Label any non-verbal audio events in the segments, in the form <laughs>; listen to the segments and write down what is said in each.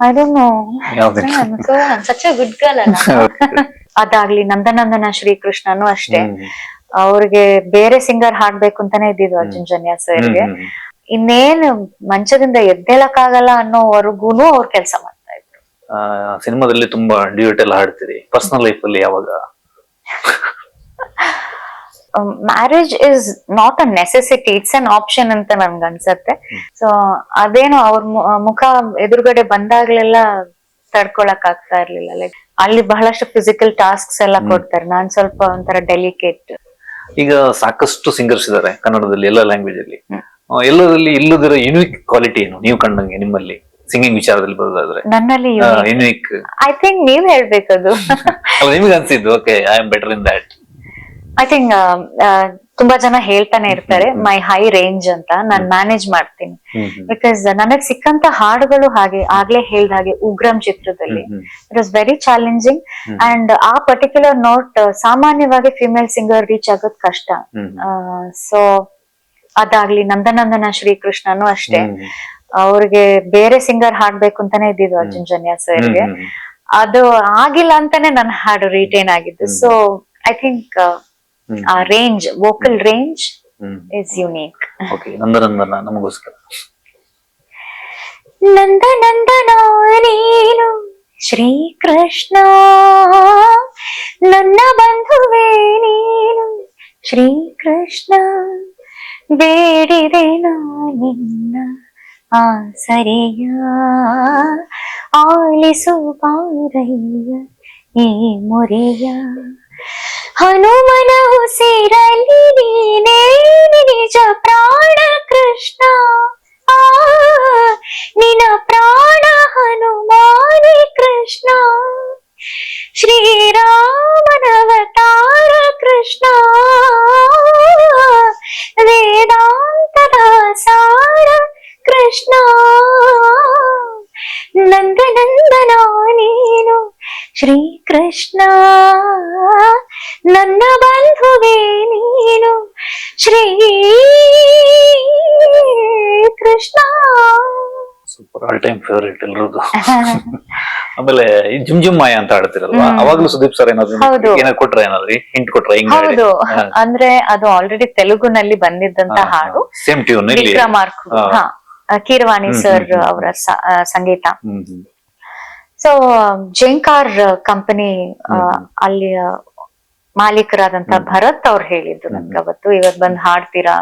I don't know such a good girl ಅಲ್ಲ. <laughs> ಅದಾಗ್ಲಿ ನಂದನಂದನ ಶ್ರೀಕೃಷ್ಣನು ಅಷ್ಟೇ. ಅವ್ರಿಗೆ ಬೇರೆ ಸಿಂಗರ್ ಹಾಡ್ಬೇಕು ಅಂತಾನೆ ಇದ್ದಿದ್ದು ಅರ್ಜುನ್ ಜನ್ಯಾಸ್ ಸರ್ಗೆ ಇನ್ನೇನ್ ಮಂಚದಿಂದ ಎದ್ದೇಳಕ್ಕಾಗಲ್ಲ ಅನ್ನೋವರೆಗೂನು ಅವ್ರು ಕೆಲಸ ಮಾಡ್ತಾ ಇದ್ರು. ಸಿನಿಮಾದಲ್ಲಿ ತುಂಬಾ ಡ್ಯೂಟ್ ಎಲ್ಲ ಹಾಡ್ತೀರಿ. ಪರ್ಸನಲ್ ಲೈಫ್ ಅಲ್ಲಿ ಯಾವಾಗ? Marriage is not a necessity it's an option ಅಂತ ನನ್ಗೆ ಅನ್ಸತ್ತೆ. ಸೊ ಅದೇನೋ ಅವ್ರ ಮುಖ ಎದುರುಗಡೆ ಬಂದಾಗ್ಲೆಲ್ಲ ತಡ್ಕೊಳಕ್ ಆಗ್ತಾ ಇರ್ಲಿಲ್ಲ. ಲೈಕ್ ಅಲ್ಲಿ ಬಹಳಷ್ಟು ಫಿಸಿಕಲ್ ಟಾಸ್ಕ್ಸ್ ಎಲ್ಲ ಕೊಡ್ತಾರೆ. ನಾನ್ ಸ್ವಲ್ಪ ಒಂಥರ ಡೆಲಿಕೇಟ್ ಈಗ ಸಾಕಷ್ಟು ಸಿಂಗರ್ಸ್ ಇದಾರೆ ಕನ್ನಡದಲ್ಲಿ ಎಲ್ಲ ಲ್ಯಾಂಗ್ವೇಜ್ ಅಲ್ಲಿ. ಎಲ್ಲರಲ್ಲಿ ಇಲ್ಲದಿರೋ ಯುನಿಕ್ ಕ್ವಾಲಿಟಿ ಏನು? ನೀವು ಕಂಡಂಗೆ ನಿಮ್ಮಲ್ಲಿ? ಸಿಂಗಿಂಗ್ ವಿಚಾರದಲ್ಲಿ ಬರೋದಾದ್ರೆ. ನನ್ನಲ್ಲಿ ಯುನಿಕ್ ಐ ಥಿಂಕ್ ನೀವ್ ಹೇಳ್ಬೇಕದು. <laughs> ನಿಮ್ಗೆ ಅನ್ಸಿದ್ದು okay I am better in that I think ತುಂಬಾ ಜನ ಹೇಳ್ತಾನೆ ಇರ್ತಾರೆ ಮೈ ಹೈ ರೇಂಜ್ ಅಂತ ನಾನ್ ಮ್ಯಾನೇಜ್ ಮಾಡ್ತೀನಿ. ಬಿಕಾಸ್ ನನಗ್ ಸಿಕ್ಕಂತ ಹಾಡುಗಳು ಹಾಗೆ ಆಗ್ಲೇ ಹೇಳ್ದ ಹಾಗೆ ಉಗ್ರಂ ಚಿತ್ರದಲ್ಲಿ it was very challenging and a particular note ಸಾಮಾನ್ಯವಾಗಿ ಫಿಮೇಲ್ ಸಿಂಗರ್ ರೀಚ್ ಆಗೋದ್ ಕಷ್ಟ. ಸೊ ಅದಾಗ್ಲಿ ನಂದನಂದನ ಶ್ರೀಕೃಷ್ಣನು ಅಷ್ಟೇ. ಅವ್ರಿಗೆ ಬೇರೆ ಸಿಂಗರ್ ಹಾಡ್ಬೇಕು ಅಂತಾನೆ ಇದ್ದಿದ್ದು ಅರ್ಜುನ್ ಜನ್ಯಾಸ್ ಸರ್ಗೆ ಅದು ಆಗಿಲ್ಲ ಅಂತಾನೆ ನನ್ನ ಹಾಡು ರಿಟೈನ್ ಆಗಿದ್ದು. So I think a range vocal range is unique okay ನಂದನಂದನ ನಮಗೋಸ್ಕರ ನಂದ ನಂದನ ನೀನು ಶ್ರೀಕೃಷ್ಣ ನನ್ನ ಬಂಧುವೇ ನೀನು ಶ್ರೀಕೃಷ್ಣ ಬೇಡಿದೆ ನಿನ್ನ ಆಸರೆಯ ಆಲಿಸು ಪಾರಯ್ಯ ಈ ಮೊರೆಯ ಹನುಮನ ಉಸಿರಲಿ ನೀನೇ ನಿಜ ಪ್ರಾಣ ಕೃಷ್ಣ ಆ ನಿನ ಪ್ರಾಣ ಹನುಮಾನಿ ಕೃಷ್ಣ ಶ್ರೀರಾಮನವತಾರ ಕೃಷ್ಣ ವೇದಾಂತದ ಸಾರ ಕೃಷ್ಣ ನಂದನಂದನ ನೀನು ಶ್ರೀಕೃಷ್ಣ ನನ್ನ ಬಂಧುವೇ ನೀನು Shri Krishna. Super all time favourite ಎಲ್ರದ್ದು ಆಮೇಲೆ ಈ ಜುಮ್ ಜುಮ್ ಮಾಯ ಅಂತ ಆಡ್ತಿರಲ್ವಾ ಹ್ಮ್. ಅವಾಗ್ಲೂ ಸುದೀಪ್ ಸರ್ ಏನಾದ್ರು. ಏನಾದ್ರು ಕೊಟ್ರ ಏನಾದ್ರು? ಹಿಂಟ್ ಕೊಟ್ರ? ಹೌದು. ಅಂದ್ರೆ ಅದು ಆಲ್ರೆಡಿ ತೆಲುಗುನಲ್ಲಿ ಬಂದಿದ್ದಂತ ಹಾಡು. Same tune Vikramark. Keeravani sir. ಅವರ ಸಂಗೀತ. So ಜೇಂಕಾರ್ company. ಅಲ್ಲಿ ಮಾಲೀಕರಾದಂತ. ಭರತ್ ಅವ್ರು ಹೇಳಿದ್ರು. ನನ್ಗೆ ಅವತ್ತು ಇವತ್ ಬಂದ್ ಹಾಡ್ತೀರಾ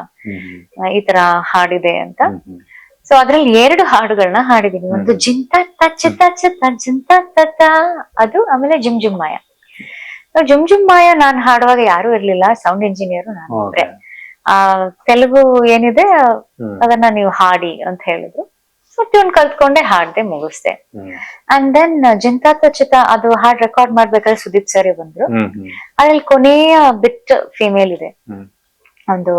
ಈ ತರ ಹಾಡಿದೆ ಅಂತ. ಸೊ ಅದ್ರಲ್ಲಿ ಎರಡು ಹಾಡುಗಳನ್ನ ಹಾಡಿದೀನಿ ಒಂದು. ಜಿಂತ ತಚ್ಚ ತಚ್ಚ ಜಿಂತ ತತ್ತ ಅದು ಆಮೇಲೆ ಜುಮ್ ಜುಮ್ ಮಾಯ ಜುಮ್ ಜುಮ್ ಮಾಯ ನಾನ್ ಹಾಡುವಾಗ ಯಾರು ಇರ್ಲಿಲ್ಲ ಸೌಂಡ್ ಇಂಜಿನಿಯರ್ ನಾನು ಆ ತೆಲುಗು ಏನಿದೆ. ಅದನ್ನ ನೀವು ಹಾಡಿ ಅಂತ ಹೇಳಿದ್ರು ಸೊ ಟ್ಯೂನ್ ಕಲ್ತ್ಕೊಂಡೆ ಹಾಡ್ದೆ ಮುಗಿಸ್ದೆ. ಅಂಡ್ ದೆನ್ ಜಿಂತಾ ತಚ್ಚಿತ ಅದು ಹಾಡ್ ರೆಕಾರ್ಡ್ ಮಾಡ್ಬೇಕಾದ್ರೆ ಸುದೀಪ್ ಸರ್ ಬಂದ್ರು. ಅದ್ರಲ್ಲಿ ಕೊನೆಯ ಬಿಟ್ ಫಿಮೇಲ್ ಇದೆ. ಒಂದು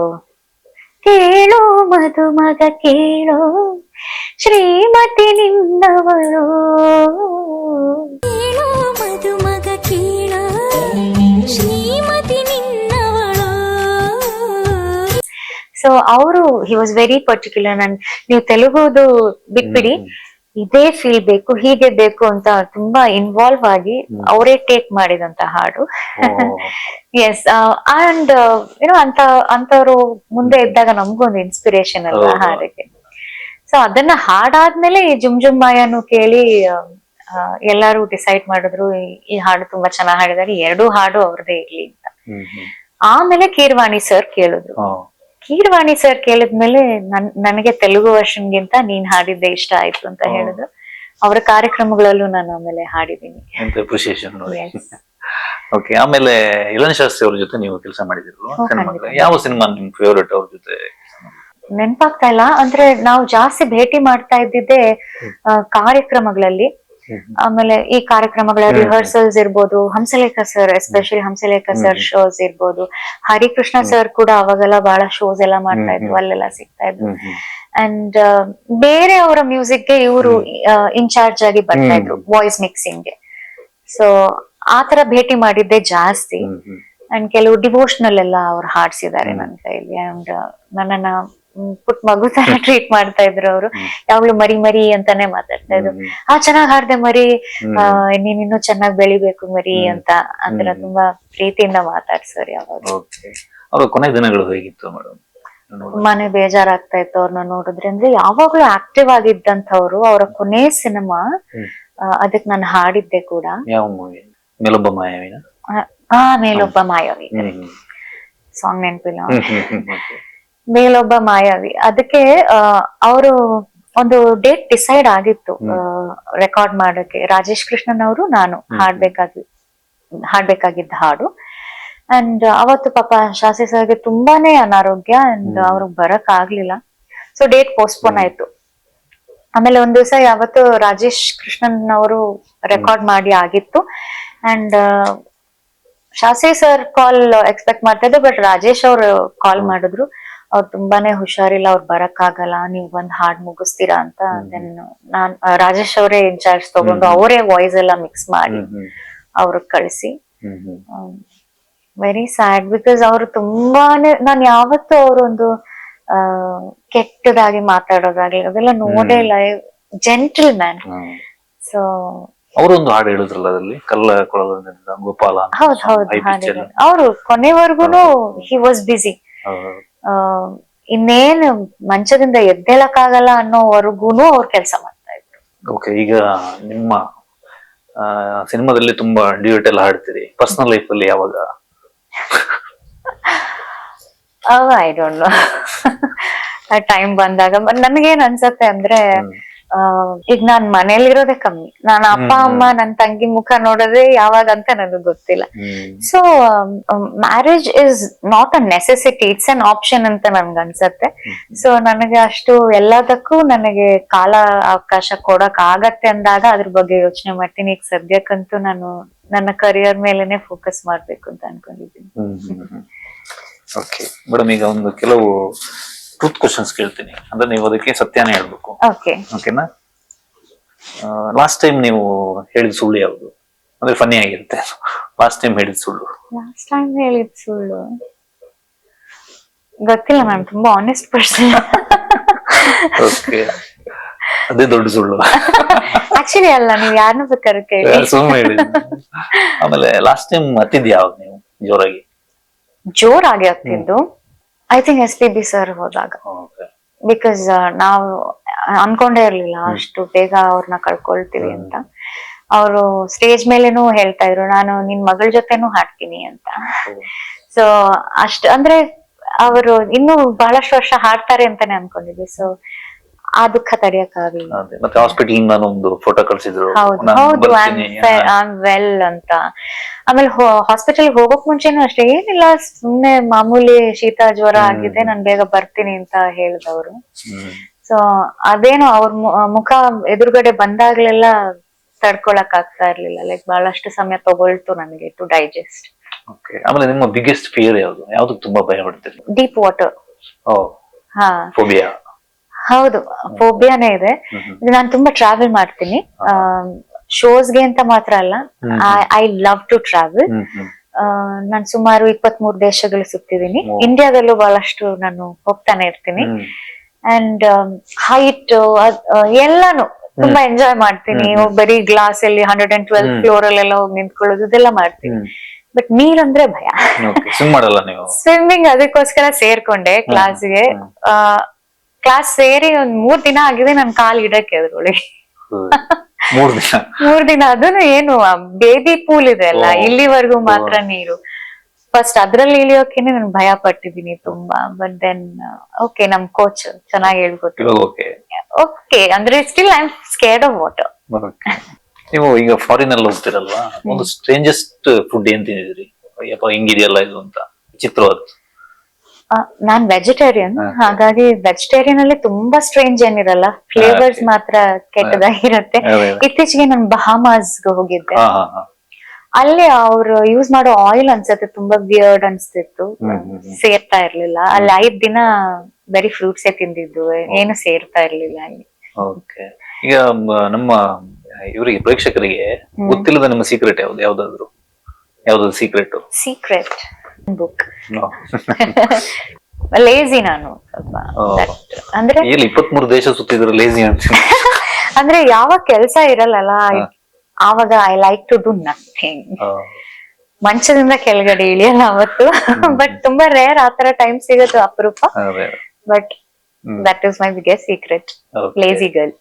ಕೇಳು ಮಧುಮಗ ಕೇಳು ಶ್ರೀಮತಿ ನಿನ್ನವಳು ಕೇಳೋ ಮಧುಮಗ ಕೇಳೋ ಶ್ರೀಮತಿ ಸೊ ಅವರು ಹಿ ವಾಸ್ ವೆರಿ ಪರ್ಟಿಕ್ಯುಲರ್ ನನ್ ನೀವು ತೆಲುಗುದು ಬಿಟ್ಬಿಡಿ. ಇದೇ ಫೀಲ್ ಬೇಕು ಹೀಗೆ ಬೇಕು ಅಂತ ತುಂಬಾ ಇನ್ವಾಲ್ವ್ ಆಗಿ. ಅವರೇ ಟೇಕ್ ಮಾಡಿದಂತ ಹಾಡು. ಎಸ್ ಅಂಡ್ ಏನೋ ಅಂತ ಅಂತವರು ಮುಂದೆ ಇದ್ದಾಗ ನಮ್ಗೊಂದು ಇನ್ಸ್ಪಿರೇಷನ್ ಅಲ್ಲ ಹಾಡಕ್ಕೆ ಹಾಡಿಗೆ. ಸೊ ಅದನ್ನ ಹಾಡಾದ್ಮೇಲೆ ಈ ಜುಮ್ ಜುಮ್ ಮಾಯನ್ನು ಕೇಳಿ ಎಲ್ಲಾರು ಡಿಸೈಡ್ ಮಾಡಿದ್ರು ಈ- ಹಾಡು ತುಂಬಾ ಚೆನ್ನಾಗಿ ಹಾಡಿದಾರೆ ಎರಡೂ ಹಾಡು ಅವ್ರದೇ ಇರ್ಲಿ ಅಂತ. ಆಮೇಲೆ ಕೀರ್ವಾಣಿ ಸರ್ ಕೇಳಿದ್ರು. ಕೀರ್ವಾಣಿ ಸರ್ ಕೇಳಿದ್ಮೇಲೆ ನನ್ ನನಗೆ ತೆಲುಗು ವರ್ಷನ್ ಗಿಂತ ನೀನ್ ಹಾಡಿದ್ದೆ ಇಷ್ಟ ಆಯ್ತು ಅಂತ. ಹೇಳಿದ್ರು ಅವರ ಕಾರ್ಯಕ್ರಮಗಳಲ್ಲೂ ನಾನು ಆಮೇಲೆ ಹಾಡಿದ್ದೀನಿ. ಓಕೆ ಆಮೇಲೆ ಇಳನ್ ಶಾಸ್ತ್ರಿ ಅವ್ರ ಜೊತೆ ನೀವು ಕೆಲಸ ಮಾಡಿದಿರಲ್ವಾ? ಯಾವ ಸಿನಿಮಾ ನಿಮ್ ಫೇವರೇಟ್ ಅವ್ರ ಜೊತೆ ನೆನಪಾಗ್ತಾ ಇಲ್ಲ. ಅಂದ್ರೆ ನಾವು ಜಾಸ್ತಿ ಭೇಟಿ ಮಾಡ್ತಾ ಇದ್ದಿದ್ದೆ ಕಾರ್ಯಕ್ರಮಗಳಲ್ಲಿ ಆಮೇಲೆ ಈ ಕಾರ್ಯಕ್ರಮಗಳ ರಿಹರ್ಸಲ್ಸ್ ಇರ್ಬೋದು Hamsalekha sir especially Hamsalekha sir shows ಇರ್ಬೋದು. ಹರಿಕೃಷ್ಣ ಸರ್ ಕೂಡ ಅವಾಗೆಲ್ಲ ಬಹಳ ಶೋಸ್ ಎಲ್ಲ ಮಾಡ್ತಾ ಇದ್ರು ಅಲ್ಲೆಲ್ಲ ಸಿಗ್ತಾ ಇದ್ರು. ಅಂಡ್ ಬೇರೆ ಅವರ ಮ್ಯೂಸಿಕ್ಗೆ ಇವರು ಇನ್ಚಾರ್ಜ್ ಆಗಿ ಬರ್ತಾ ಇದ್ರು ವಾಯ್ಸ್ ಮಿಕ್ಸಿಂಗ್ಗೆ. ಸೊ ಆತರ ಭೇಟಿ ಮಾಡಿದ್ದೆ ಜಾಸ್ತಿ. ಅಂಡ್ ಕೆಲವು ಡಿವೋಷನಲ್ ಎಲ್ಲ ಅವ್ರು ಹಾಡ್ಸಿದ್ದಾರೆ. ನನ್ನ ಕೈಲಿ ಅಂಡ್ ನನ್ನನ್ನ ಪುಟ್ ಮಗು ತರ ಟ್ರೀಟ್ ಮಾಡ್ತಾ ಇದ್ರು ಅವರು. ಯಾವಾಗ್ಲೂ ಮರಿ ಮರಿ ಅಂತಾನೆ ಮಾತಾಡ್ತಾ ಇದ್ರು. ಆ ಚೆನ್ನಾಗ್ ಹಾಡ್ದೆ ಮರಿ ನೀನಿನ್ನೂ ಚೆನ್ನಾಗ್ ಬೆಳಿಬೇಕು ಮರಿ ಅಂತ ಅಂದ್ರೆ ತುಂಬಾ ಪ್ರೀತಿಯಿಂದ ಮಾತಾಡ್ಸೋರು ಯಾವಾಗ ಅವರ ಕೊನೆ ದಿನಗಳು ಹೇಗಿತ್ತು ಮೇಡಮ್? ಮನೆ ಬೇಜಾರಾಗ್ತಾ ಇತ್ತು ಅವ್ರನ್ನ ನೋಡಿದ್ರೆ. ಅಂದ್ರೆ ಯಾವಾಗ್ಲೂ ಆಕ್ಟಿವ್ ಆಗಿದ್ದಂಥವ್ರು ಅವರ ಕೊನೆ ಸಿನಿಮಾ. ಅದಕ್ ನಾನು ಹಾಡಿದ್ದೆ ಕೂಡ. ಯಾವ ಮೂವಿ? ಮೇಲೊಬ್ಬ ಮಾಯಾವಿನ? ಆ- ಮೇಲೊಬ್ಬ ಮಾಯಾವಿ. ಸಾಂಗ್ ನೆನ್ಪಿಲ್ಲ. ಮೇಲೊಬ್ಬ ಮಾಯಾವಿ. ಅದಕ್ಕೆ ಅವರು ಒಂದು ಡೇಟ್ ಡಿಸೈಡ್ ಆಗಿತ್ತು ರೆಕಾರ್ಡ್ ಮಾಡಕ್ಕೆ. ರಾಜೇಶ್ ಕೃಷ್ಣನ್ ಅವರು ನಾನು ಹಾಡ್ಬೇಕಾಗಿ ಹಾಡ್ಬೇಕಾಗಿದ್ದ ಹಾಡು. ಅಂಡ್ ಅವತ್ತು ಪಾಪ ಶಾಸ್ತ್ರಿ ಸರ್ಗೆ ತುಂಬಾನೇ ಅನಾರೋಗ್ಯ ಅಂಡ್ ಅವ್ರಿಗೆ ಬರಕ್ ಆಗ್ಲಿಲ್ಲ ಸೊ ಡೇಟ್ ಪೋಸ್ಟ್ಪೋನ್ ಆಯ್ತು. ಆಮೇಲೆ ಒಂದ್ ದಿವಸ ಯಾವತ್ತು ರಾಜೇಶ್ ಕೃಷ್ಣನ್ ಅವರು ರೆಕಾರ್ಡ್ ಮಾಡಿ ಆಗಿತ್ತು. And Shastri sir call expect ಮಾಡ್ತಾ ಇದ್ದೆ ಬಟ್ ರಾಜೇಶ್ ಅವ್ರು ಕಾಲ್ ಮಾಡಿದ್ರು. ಅವ್ರು ತುಂಬಾನೇ ಹುಷಾರಿಲ್ಲ ಅವ್ರು ಬರಕ್ಕಾಗಲ್ಲ ಆಗಲ್ಲ ನೀವ್ ಬಂದ್ ಹಾಡ್ ಮುಗಿಸ್ತೀರಾ ಅಂತ ದೆನ್ ನಾನ್ ರಾಜೇಶ್ ಅವರೇ ಇನ್ಚಾರ್ಜ್ ತಗೊಂಡು ಅವರೇ ವಾಯ್ಸ್ ಎಲ್ಲ ಮಿಕ್ಸ್ ಮಾಡಿ ಅವ್ರ ಕಳಿಸಿ. ವೆರಿ ಸ್ಯಾಡ್ ಬಿಕಾಸ್ ಅವರು ತುಂಬಾನೇ ನಾನ್ ಯಾವತ್ತೂ ಅವರೊಂದು ಆ ಕೆಟ್ಟದಾಗಿ ಮಾತಾಡೋದಾಗ್ಲಿ ಅದೆಲ್ಲ ನೋಡೇ ಇಲ್ಲ. Gentle man. ಸೊ ಅವರೊಂದು ಹಾಡು ಹೇಳಿದ್ರಲ್ಲ ಅದರಲ್ಲಿ? ಕಲ್ಲ ಗೋಪಾಲ ಹೌದು ಹೌದು. ಅವರು ಕೊನೆವರೆಗೂ ಹಿ ವಾಸ್ ಬಿಸಿ. ಇನ್ನೇನ್ ಮಂಚದಿಂದ ಎದ್ದೇಳಕ್ಕಾಗಲ್ಲ ಅನ್ನೋವರೆಗೂನು ಅವ್ರು ಕೆಲಸ ಮಾಡ್ತಾ ಇದ್ರು. ಓಕೆ ಈಗ ನಿಮ್ಮ ಆ, ಸಿನಿಮಾದಲ್ಲಿ ತುಂಬಾ ಡ್ಯೂಟ್ ಎಲ್ಲ ಹಾಡ್ತೀರಿ. ಪರ್ಸನಲ್ ಲೈಫ್ ಅಲ್ಲಿ ಯಾವಾಗ? ಐ ಡೋಂಟ್ ನೋ ಟೈಮ್ ಬಂದಾಗ. ನನ್ಗೇನ್ ಅನ್ಸತ್ತೆ ಅಂದ್ರೆ ಈಗ ನಾನ್ ಮನೇಲಿರೋದೇ ಕಮ್ಮಿ. ನಾನು ಅಪ್ಪ ಅಮ್ಮ ನನ್ ತಂಗಿ ಮುಖ ನೋಡೋದೇ ಯಾವಾಗ ಅಂತ ನನಗೆ ಗೊತ್ತಿಲ್ಲ. So marriage is not a necessity it's an option ಅಂತ ನನ್ಗೆ ಅನ್ಸತ್ತೆ. ಸೊ ನನಗೆ ಅಷ್ಟು ಎಲ್ಲದಕ್ಕೂ ನನಗೆ ಕಾಲ ಅವಕಾಶ ಕೊಡಕ್ ಆಗತ್ತೆ ಅಂದಾಗ ಅದ್ರ ಬಗ್ಗೆ ಯೋಚನೆ ಮಾಡ್ತೀನಿ. ಈಗ ಸದ್ಯಕ್ಕಂತೂ ನಾನು ನನ್ನ ಕರಿಯರ್ ಮೇಲೆನೆ ಫೋಕಸ್ ಮಾಡ್ಬೇಕು ಅಂತ ಅನ್ಕೊಂಡಿದ್ದೀನಿ. ಓಕೆ ಮೇಡಮ್ ಈಗ ಒಂದು ಕೆಲವು ಟ್ರೂತ್ ಕ್ವಶನ್ಸ್ ಕೇಳ್ತೀನಿ. ಅಂದ್ರೆ ನೀವು ಅದಕ್ಕೆ ಸತ್ಯನೇ ಹೇಳ್ಬೇಕು. ಓಕೆ ಓಕೆನಾ ಲಾಸ್ಟ್ ಟೈಮ್ ನೀವು ಹೇಳಿದ ಸುಳ್ಳು ಯಾವುದು? ಅಂದ್ರೆ ಫನ್ನಿ ಆಗಿರುತ್ತೆ. ಲಾಸ್ಟ್ ಟೈಮ್ ಹೇಳಿದ ಸುಳ್ಳು. ಲಾಸ್ಟ್ ಟೈಮ್ ಹೇಳಿದ ಸುಳ್ಳು. ಗೊತ್ತಿಲ್ಲ ಮ್ಯಾಮ್ ತುಂಬಾ ಆನೆಸ್ಟ್ ಪರ್ಸನ್ ಓಕೆ ಅದೇ ದೊಡ್ಡ ಸುಳ್ಳು. ಆಕ್ಚುಲಿ ಅಲ್ಲ ನೀವು ಯಾರನ್ನ ಬೇಕಾದ್ರೆ ಕೇಳಿ. ಸುಮ್ಮನೆ ಹೇಳಿ. ಆಮೇಲೆ ಲಾಸ್ಟ್ ಟೈಮ್ ಹತ್ತಿದ್ ಯಾವ್ದು ನೀವು? ಜೋರಾಗಿ. ಜೋರಾಗಿ ಆಗ್ತಿದ್ದು I think S P B sir ಹೋದಾಗ. ಬಿಕಾಸ್ ನಾವು ಅನ್ಕೊಂಡೇ ಇರ್ಲಿಲ್ಲ ಅಷ್ಟು ಬೇಗ ಅವ್ರನ್ನ ಕಳ್ಕೊಳ್ತೀವಿ ಅಂತ. ಅವರು ಸ್ಟೇಜ್ ಮೇಲೇನು ಹೇಳ್ತಾ ಇದ್ರು ನಾನು ನಿನ್ ಮಗಳ ಜೊತೆನೂ ಹಾಡ್ತೀನಿ ಅಂತ. ಸೊ ಅಷ್ಟ ಅಂದ್ರೆ ಅವರು ಇನ್ನು ಬಹಳಷ್ಟು ವರ್ಷ ಹಾಡ್ತಾರೆ ಅಂತಾನೆ ಅನ್ಕೊಂಡಿದ್ವಿ. ಸೊ ಆ ದುಃಖ ತಡೆಯಕ್ಕಾಗಲಿಲ್ಲ ಅದೇ. ಮತ್ತೆ ಹಾಸ್ಪಿಟಲ್ ನಾನು ಒಂದು ಫೋಟೋ ಕಳ್ಸಿದ್ರು. ಹೌದು. ನಾನು ಹೌದು ಬರ್ತೀನಿ. ವೆಲ್ ಅಂತ. ಆಮೇಲೆ ಹಾಸ್ಪಿಟಲ್ ಹೋಗೋಕ್ ಮುಂಚೆನೂ ಅಷ್ಟೇ ಏನಿಲ್ಲ ಸುಮ್ನೆ ಮಾಮೂಲಿ ಶೀತ ಜ್ವರ ಆಗಿದೆ ನಾನ್ ಬೇಗ ಬರ್ತೀನಿ ಅಂತ ಹೇಳಿದವರು. ಹ್ಮ್. ಸೊ ಅದೇನೋ ಅವ್ರ ಮುಖ ಎದುರುಗಡೆ ಬಂದಾಗ್ಲೆಲ್ಲ ತಡ್ಕೊಳಕ್ ಆಗ್ತಾ ಇರ್ಲಿಲ್ಲ. ಲೈಕ್ ಬಹಳಷ್ಟು ಸಮಯ ತಗೊಳ್ತು ನನಗೆ ಟು ಡೈಜೆಸ್ಟ್ Okay. ಆಮೇಲೆ ನಿಮ್ಮ ಬಿಗ್ಗೆಸ್ಟ್ ಫಿಯರ್ ಯಾವುದು? ತುಂಬಾ ಭಯ ಪಡ್ತೀರಿ? ಡೀಪ್ ವಾಟರ್ ಓ. ಹಾ. ಫೋಬಿಯಾ ಹೌದು ಫೋಬಿಯಾನೇ ಇದೆ. ನಾನು ತುಂಬಾ ಟ್ರಾವೆಲ್ ಮಾಡ್ತೀನಿ. ಶೋಸ್ಗೆ ಅಂತ ಮಾತ್ರ ಅಲ್ಲ. ಐ ಲವ್ ಟು ಟ್ರಾವೆಲ್ ನಾನು ಸುಮಾರು ಇಪ್ಪತ್ತ್ ಮೂರು ದೇಶಗಳು ಸುತ್ತಿದ್ದೀನಿ. ಇಂಡಿಯಾದಲ್ಲೂ ಬಹಳಷ್ಟು ನಾನು ಹೋಗ್ತಾನೆ ಇರ್ತೀನಿ. ಅಂಡ್ ಹೈಟ್ ಎಲ್ಲಾನು ತುಂಬಾ ಎಂಜಾಯ್ ಮಾಡ್ತೀನಿ. ಬರೀ ಗ್ಲಾಸ್ ಅಲ್ಲಿ ಹಂಡ್ರೆಡ್ ಅಂಡ್ ಟ್ವೆಲ್ವ್ ಫ್ಲೋರ್ ಅಲ್ಲೆಲ್ಲ ಹೋಗಿ ನಿಂತ್ಕೊಳ್ಳೋದು ಇದೆಲ್ಲ ಮಾಡ್ತೀನಿ. ಬಟ್ ನೀರಂದ್ರೆ ಭಯ. ಸ್ವಿಮ್ಮಿಂಗ್ <laughs> ಅದಕ್ಕೋಸ್ಕರ ಸೇರ್ಕೊಂಡೆ ಕ್ಲಾಸ್ಗೆ ಕ್ಲಾಸ್ ಸೇರಿ ಒಂದ್ ಮೂರ್ ದಿನ ಆಗಿದೆ ನನ್ ಕಾಲ್ ಇಡಕ್ಕೆ ಅದ್ರೊಳಗೆ. ಮೂರ್ ದಿನ. ಮೂರ್ ದಿನ. ಅದನ್ನು ಏನು ಬೇಬಿ ಪೂಲ್ ಇದೆ ಅಲ್ಲ ಇಲ್ಲಿವರೆಗೂ ಮಾತ್ರ ನೀರು. ಫಸ್ಟ್ ಅದ್ರಲ್ಲಿ ಇಳಿಯೋಕೆನೆ ನಾನು ಭಯ ಪಟ್ಟಿದ್ದೀನಿ ತುಂಬಾ. ಬಟ್ ದೆನ್ ಓಕೆ ನಮ್ ಕೋಚ್ ಚೆನ್ನಾಗಿ ಹೇಳ್ಕೊಟ್ರು. ಇವಾಗ ಓಕೆ ಅಂದ್ರೆ still I am scared of water ನೀವು ಈಗ ಫಾರಿನ್ ಅಲ್ಲಿ ಹೋಗ್ತಿರಲ್ವಾ ಒಂದು ಸ್ಟ್ರೇಂಜೆಸ್ಟ್ ಫುಡ್ ಏನ್ ತಿಂದಿದ್ರಿ ಅಯ್ಯಪ್ಪ ಹಿಂಗಿದೆಯಲ್ಲ ಇದು ಅಂತ? ಚಿತ್ರವಾದ ನಾನ್ ವೆಜಿಟೇರಿಯನ್ ಹಾಗಾಗಿ ವೆಜಿಟೇರಿಯನ್ ಅಲ್ಲಿ ತುಂಬಾ ಸ್ಟ್ರೇಂಜ್ ಏನಿರಲ್ಲ. ಫ್ಲೇವರ್ಸ್ ಮಾತ್ರ ಕೆಟ್ಟದಾಗಿರುತ್ತೆ. ಇತ್ತೀಚೆಗೆ ನಾನು ಬಹಾಮಾಸ್ಗೆ ಹೋಗಿದ್ದೆ. ಅಲ್ಲಿ ಅವ್ರು ಯೂಸ್ ಮಾಡೋ ಆಯಿಲ್ ಅನ್ಸುತ್ತೆ ತುಂಬಾ ವಿಯರ್ಡ್ ಅನ್ಸ್ತಿತ್ತು. ಸೇರ್ತಾ ಇರ್ಲಿಲ್ಲ. ಅಲ್ಲಿ ಐದ್ ದಿನ ಬರೀ ಫ್ರೂಟ್ಸೇ ತಿಂದಿದ್ದು. ಏನು ಸೇರ್ತಾ ಇರ್ಲಿಲ್ಲ ಅಲ್ಲಿ. ಈಗ ನಮ್ಮ ಇವರಿಗೆ ಪ್ರೇಕ್ಷಕರಿಗೆ ಗೊತ್ತಿಲ್ಲದ ನಿಮ್ಮ ಸೀಕ್ರೆಟ್ ಯಾವ್ದು? ಯಾವ್ದಾದ್ರು? ಯಾವ್ದಾದ್ರು ಸೀಕ್ರೆಟ್ ಸೀಕ್ರೆಟ್ ಬುಕ್ ಲೇಜಿ <laughs> ನಾನು ಅಂದ್ರೆ ಇಪ್ಪತ್ಮೂರು ದೇಶ ಸುತ್ತಿದ್ರು ಲೇಜಿ ಅಂತ. <laughs> ಅಂದ್ರೆ ಯಾವ ಕೆಲಸ ಇರಲ್ಲಲ್ಲ ಹಾ. ಆವಾಗ I like to do nothing ಆ, ಮಂಚದಿಂದ ಕೆಳಗಡೆ ಇಳಿಯಲ್ಲ ಅವತ್ತು. ಬಟ್ ತುಂಬಾ ರೇರ್ ಆತರ ಟೈಮ್ ಸಿಗುತ್ತೆ ಅಪರೂಪ. But. That is my biggest secret. Lazy girl.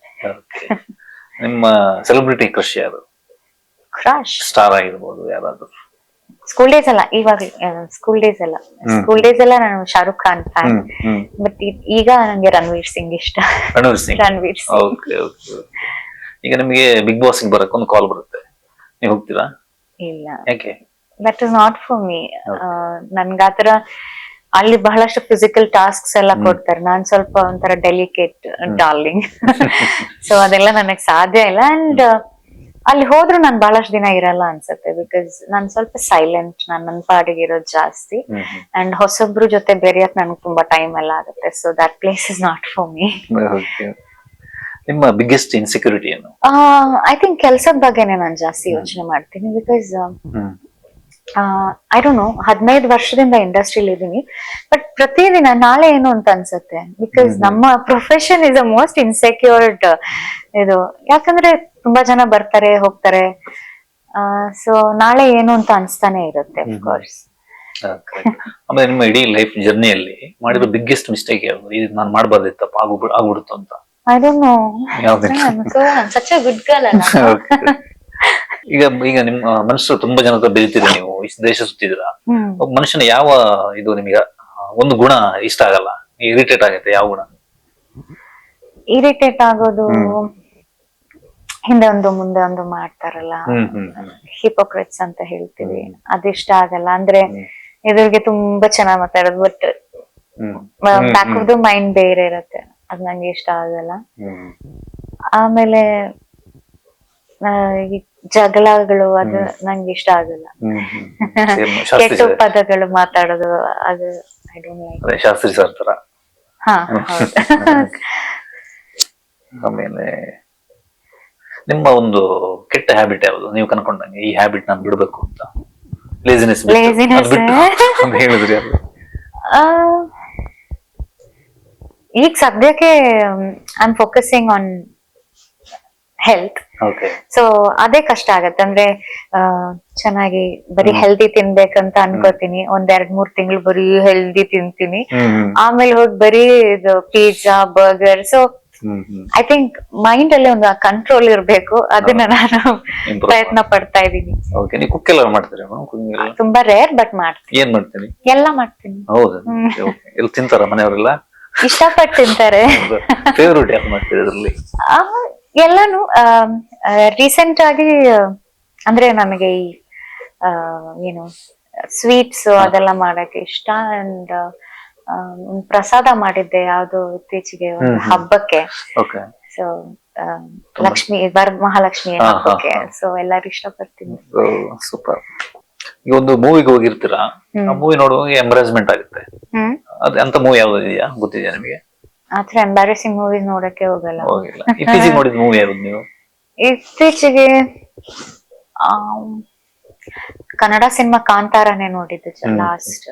ನಿಮ್ಮ ಸೆಲೆಬ್ರಿಟಿ ಕ್ರಶ್ ಯಾರು? ಕ್ರಾಶ್ ಸ್ಟಾರ್ ಆಗಿರ್ಬೋದು ಯಾರಾದ್ರು. ಸ್ಕೂಲ್ ಡೇಸ್ ಅಲ್ಲ ಇವಾಗ ಸ್ಕೂಲ್ ಡೇಸ್ ಅಲ್ಲ ಸ್ಕೂಲ್ ಡೇಸ್ ಎಲ್ಲ ನಾನು ಶಾರುಖ್ ಖಾನ್ ಫ್ಯಾನ್ ಬಟ್ ಈಗ ನಂಗೆ ರಣವೀರ್ ಸಿಂಗ್ ಇಷ್ಟ. ರಣವೀರ್ ಸಿಂಗ್ ರಣವೀರ್ ಸಿಂಗ್ ಈಗ ನಿಮಗೆ ಬಿಗ್ ಬಾಸ್ ಬರಕ್ಕೆ ಒಂದು ಕಾಲ್ ಬರುತ್ತೆ. ನೀವು ಹೋಗ್ತೀರಾ? ಇಲ್ಲ. ಯಾಕೆ? That is not for me ನನ್ಗೆ ಆತರ ಅಲ್ಲಿ ಬಹಳಷ್ಟು ಫಿಸಿಕಲ್ ಟಾಸ್ಕ್ಸ್ ಎಲ್ಲ ಕೊಡ್ತಾರೆ. ನಾನ್ ಸ್ವಲ್ಪ ಒಂಥರ ಡೆಲಿಕೇಟ್ ಡಾರ್ಲಿಂಗ್ ಸೊ ಅದೆಲ್ಲ ನನಗೆ ಸಾಧ್ಯ ಇಲ್ಲ. ಅಂಡ್ ಅಲ್ಲಿ ಹೋದ್ರು ನಾನು ಬಹಳಷ್ಟು ದಿನ ಇರಲ್ಲ ಅನ್ಸುತ್ತೆ ಬಿಕಾಸ್ ನಾನು ಸ್ವಲ್ಪ ಸೈಲೆಂಟ್ ನಾನು ನನ್ನ ಪಾಡಿಗೆ ಇರೋದು ಜಾಸ್ತಿ. ಅಂಡ್ ಹೊಸೊಬ್ರು ಜೊತೆ ಬೆರೆಯಕ್ ನನ್ಗೆ ತುಂಬಾ ಟೈಮ್ ಎಲ್ಲ ಆಗುತ್ತೆ. So that place is not for me ನಿಮ್ಮ ಬಿಗ್ಗೆಸ್ಟ್ ಇನ್ಸೆಕ್ಯೂರಿಟಿ ಏನು? ಐ ಥಿಂಕ್ ಕೆಲಸದ ಬಗ್ಗೆನೇ ನಾನು ಜಾಸ್ತಿ ಯೋಚನೆ ಮಾಡ್ತೀನಿ ಬಿಕಾಸ್ ಐ ಡೋಂಟ್ ನೋ ಹದಿನೈದು ವರ್ಷದಿಂದ ಇಂಡಸ್ಟ್ರಿಲಿ ಇದ್ದೀನಿ ಬಟ್ ಪ್ರತಿದಿನ ನಾಳೆ ಏನು ಅಂತ ಅನ್ಸುತ್ತೆ? ಬಿಕಾಸ್ ನಮ್ಮ profession is a most insecured ಇದು ಯಾಕಂದ್ರೆ ತುಂಬಾ ಜನ ಬರ್ತಾರೆ ಹೋಗ್ತಾರೆ. ಸೊ ನಾಳೆ ಏನು ಅಂತ ಅನ್ಸ್ತಾನೆ ಇರುತ್ತೆ ಕೋರ್ಸ್ ಆ, correct. ಆಮೇಲೆ ನಿಮ್ಮ ಇಡೀ ಲೈಫ್ ಜರ್ನಿಯಲ್ಲಿ ಮಾಡಿರೋ ಬಿಗ್ಗೆಸ್ಟ್ ಮಿಸ್ಟೇಕ್ ಯಾವುದು? ಇದು ನಾನು ಮಾಡಬಾರ್ದಿತ್ತಪ್ಪ ಆಗು ಆಗ್ಬಿಡ್ತು ಅಂತ. ಐ ಡೋಂಟ್ ನೋ ಯಾವ್ದು? ಸಚ್ ಅ ಗುಡ್ ಗರ್ಲ್ ಅಲ್ಲ. <laughs> ಈಗ ಈಗ ನಿಮ್ಮ ಮನುಷ್ಯರು ತುಂಬಾ ಜನ ಹತ್ರ ನೀವು ಇಷ್ಟು ದೇಶ ಸುತ್ತಿದ್ರ ಮನುಷ್ಯನ ಯಾವ ಇದು ನಿಮಗೆ ಒಂದು ಗುಣ ಇಷ್ಟ ಆಗಲ್ಲ? ಇರಿಟೇಟ್ ಆಗುತ್ತೆ ಯಾವ ಗುಣ? ಇರಿಟೇಟ್ ಆಗೋದು ಹಿಂದೆ ಒಂದು ಮುಂದೆ ಒಂದು ಮಾಡ್ತಾರಲ್ಲ. ಹಿಪೋಕ್ರೆಟ್ಸ್ ಅಂತ ಹೇಳ್ತೀವಿ. ಅದಿಷ್ಟ ಆಗಲ್ಲ. ಅಂದ್ರೆ ಎದುರಿಗೆ ತುಂಬಾ ಚೆನ್ನಾಗ್ ಮಾತಾಡೋದು but back of the mind ಬೇರೆ ಇರತ್ತೆ. ಅದ್ ನಂಗೆ ಇಷ್ಟ ಆಗಲ್ಲ. ಆಮೇಲೆ ಜಗಳಗಳು ಅದು ನಂಗೆ ಇಷ್ಟ ಆಗಲ್ಲ. <laughs> ಕೆಟ್ಟ ಪದಗಳು ಮಾತಾಡೋದು ಅದು I don't like Shastri sir ತರ. ಹಾ <laughs> ಆಮೇಲೆ ನಿಮ್ಮ ಒಂದು ಕೆಟ್ಟ ಹ್ಯಾಬಿಟ್ ಯಾವುದು? ನೀವು ಕನ್ಕೊಂಡಂಗೆ ಈ ಹ್ಯಾಬಿಟ್ ನಾನು ಬಿಡಬೇಕು ಅಂತ. Laziness Laziness? ಹೇಳಿದ್ರಿ ಅದು ಆ, ಈಗ ಸದ್ಯಕ್ಕೆ I am focusing on health okay so ಅದೇ ಕಷ್ಟ ಆಗತ್ತೆ. ಅಂದ್ರೆ ಆ, ಚೆನ್ನಾಗಿ ಬರೀ ಹೆಲ್ದಿ ತಿನ್ಬೇಕಂತ ಅನ್ಕೋತೀನಿ. ಒಂದ್ ಎರಡ್ ಮೂರ್ ತಿಂಗಳು ಬರೀ ಹೆಲ್ದಿ ತಿಂತೀನಿ. ಆಮೇಲೆ ಹೋಗಿ ಬರೀ ಇದು pizza burger so I think mind ಅಲ್ಲಿ ಒಂದು ಕಂಟ್ರೋಲ್ ಇರಬೇಕು. ಅದನ್ನ ನಾನು ಪ್ರಯತ್ನ ಪಡ್ತಾ ಇದ್ದೀನಿ. ಓಕೆ ನೀವು ಕುಕ್ ಎಲ್ಲ ಮಾಡ್ತೀರಾ ತುಂಬಾ ರೇರ್ ಬಟ್ ಮಾಡ್ತೀನಿ. ಏನ್ ಮಾಡ್ತೀನಿ? ಎಲ್ಲ ಮಾಡ್ತೀನಿ. ಹೌದಾ? ಓಕೆ ಎಲ್ಲ ತಿಂತಾರ ಮನೆಯವರೆಲ್ಲ? ಇಷ್ಟಪಟ್ಟು ತಿಂತಾರೆ. ಫೇವರಿಟ್ ಯಾಕೆ ಮಾಡ್ತೀರಿ ಇದರಲ್ಲಿ? ಆ, ಎಲ್ಲಾನು ರೀಸೆಂಟ್ ಆಗಿ ಅಂದ್ರೆ ನಮಗೆ ಈ ಏನು ಸ್ವೀಟ್ಸ್ ಅದೆಲ್ಲ ಮಾಡಕ್ಕೆ ಇಷ್ಟ ಅಂಡ್ ಪ್ರಸಾದ ಮಾಡಿದ್ದೆ ಯಾವ್ದು ಇತ್ತೀಚೆಗೆ ಒಂದು. ಹಬ್ಬಕ್ಕೆ. ಸೊ ಲಕ್ಷ್ಮಿ ವರ ಮಹಾಲಕ್ಷ್ಮಿ ಹಬ್ಬಕ್ಕೆ. ಸೊ ಎಲ್ಲಾರು ಇಷ್ಟಪಡ್ತೀನಿ. ಸೂಪರ್ ಈಗ ಒಂದು ಮೂವಿಗೆ ಹೋಗಿರ್ತೀರಾ? ಆ ಮೂವಿ ನೋಡುವಾಗ ಎಂಬರೇಸ್ಮೆಂಟ್ ಆಗುತ್ತೆ. ಅದ್ ಅಂತ ಮೂವಿ ಯಾವ್ದು ಇದೆಯಾ? ಗೊತ್ತಿದೆಯಾ ನಿಮಗೆ? ಆತರ ಎಂಬಾರೆಸಿಂಗ್ ಮೂವೀಸ್ ನೋಡಕ್ಕೆ ಹೋಗಲ್ಲ. ಹೋಗಿಲ್ಲ. ಇತ್ತೀಚೆಗೆ ನೋಡಿದ ಮೂವಿ ಯಾವ್ದು ನೀವು? ಇತ್ತೀಚೆಗೆ ಕನ್ನಡ ಸಿನಿಮಾ ಕಾಂತಾರನೇ ನೋಡಿದ್ದು. ಲಾಸ್ಟ್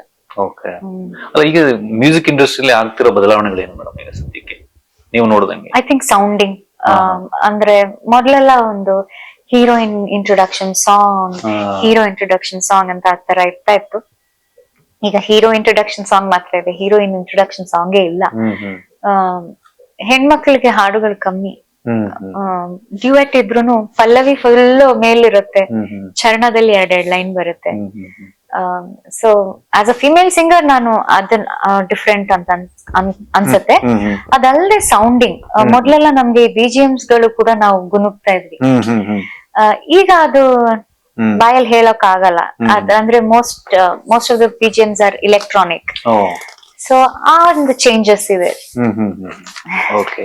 ಓಕೆ ಅಲ್ಲ ಈಗ ಮ್ಯೂಸಿಕ್ ಇಂಡಸ್ಟ್ರಿಯಲ್ಲಿ ಆಗ್ತಿರೋ ಬದಲಾವಣೆಗಳೇನು ಮೇಡಮ್ ಈಗ ಸದ್ಯಕ್ಕೆ? ನೀವು ನೋಡ್ದಂಗೆ? I think sounding. ಅಂದ್ರೆ ಮೊದಲೆಲ್ಲ ಒಂದು heroine introduction song. Hero introduction song ಅಂತ ಆಗ್ತಾರ ತರ ಇರ್ತಾ ಇತ್ತು. ಈಗ ಹೀರೋ ಇಂಟ್ರೊಡಕ್ಷನ್ ಸಾಂಗ್ ಮಾತ್ರ ಇದೆ. ಹೀರೋಯಿನ್ ಇಂಟ್ರೊಡಕ್ಷನ್ ಸಾಂಗ್ ಇಲ್ಲ. ಹೆಣ್ಮಕ್ಳಿಗೆ ಹಾಡುಗಳು ಕಮ್ಮಿ. ಡ್ಯುಯೆಟ್ ಇದ್ರೂನು ಪಲ್ಲವಿ ಫುಲ್ ಮೇಲಿರುತ್ತೆ. ಚರಣದಲ್ಲಿ ಎರಡ್ ಚರಣದಲ್ಲಿ ಎರಡೆರಡು ಲೈನ್ ಬರುತ್ತೆ so as a female singer ನಾನು ಅದನ್ನ ಡಿಫ್ರೆಂಟ್ ಅಂತ ಅನ್ಸುತ್ತೆ. ಅದಲ್ಲದೆ ಸೌಂಡಿಂಗ್ ಮೊದ್ಲೆಲ್ಲ ನಮ್ಗೆ ಬಿಜಿಎಂಸ್ಗಳು ಕೂಡ ನಾವು ಗುನುಗ್ತಾ ಇದ್ವಿ. ಈಗ ಅದು ಬಾಯಲ್ಲಿ ಹೇಳಕ್ ಆಗಲ್ಲ ಅದ್ ಅಂದ್ರೆ most most of the BGMs are electronic so ಆ ಒಂದು ಚೇಂಜಸ್ ಇದೆ ಓಕೆ